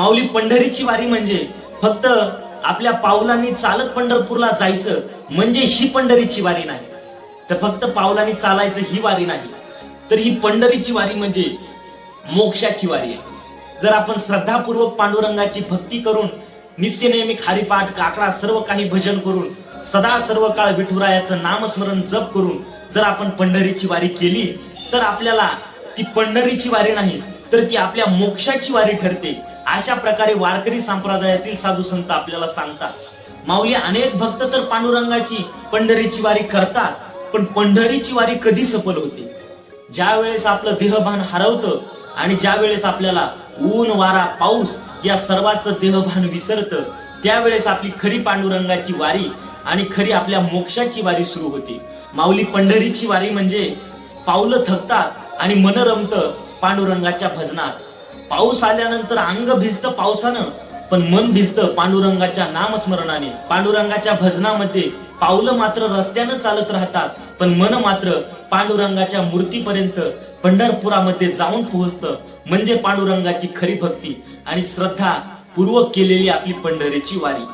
माऊली पंढरीची वारी म्हणजे फक्त आपल्या पावलांनी चालत पंढरपूरला जायचं म्हणजे ही पंढरीची वारी नाही. तर फक्त पावलांनी चालायचं ही वारी नाही. तर ही पंढरीची वारी म्हणजे मोक्षाची वारी आहे. जर आपण श्रद्धापूर्वक पांडुरंगाची भक्ती करून नित्य नेहमी खारीपाठ काकडा सर्व काही भजन करून सदा सर्व काळ विठुरायाचं नामस्मरण जप करून जर आपण पंढरीची वारी केली तर आपल्याला ती पंढरीची वारी नाही तर ती आपल्या मोक्षाची वारी ठरते. अशा प्रकारे वारकरी संप्रदायातील साधू संत आपल्याला सांगतात. माऊली अनेक भक्त तर पांडुरंगाची पंढरीची वारी करतात पण पंढरीची वारी कधी सफल होते? ज्या वेळेस आपलं देहभान हरवतं आणि ज्या वेळेस आपल्याला ऊन वारा पाऊस या सर्वांचं देहभान विसरतं त्यावेळेस आपली खरी पांडुरंगाची वारी आणि खरी आपल्या मोक्षाची वारी सुरू होते. माऊली पंढरीची वारी म्हणजे पावलं थकतात आणि मन रमतं पांडुरंगाच्या भजनात. पाऊस आल्यानंतर अंग भिजतं पावसानं पण मन भिजतं पांडुरंगाच्या नामस्मरणाने. पांडुरंगाच्या भजनामध्ये पावलं मात्र रस्त्यानं चालत राहतात पण मन मात्र पांडुरंगाच्या मूर्तीपर्यंत पंढरपुरामध्ये जाऊन पोहोचतं. म्हणजे पांडुरंगाची खरी भक्ती आणि श्रद्धा पूर्वक केलेली आपली पंढरीची वारी.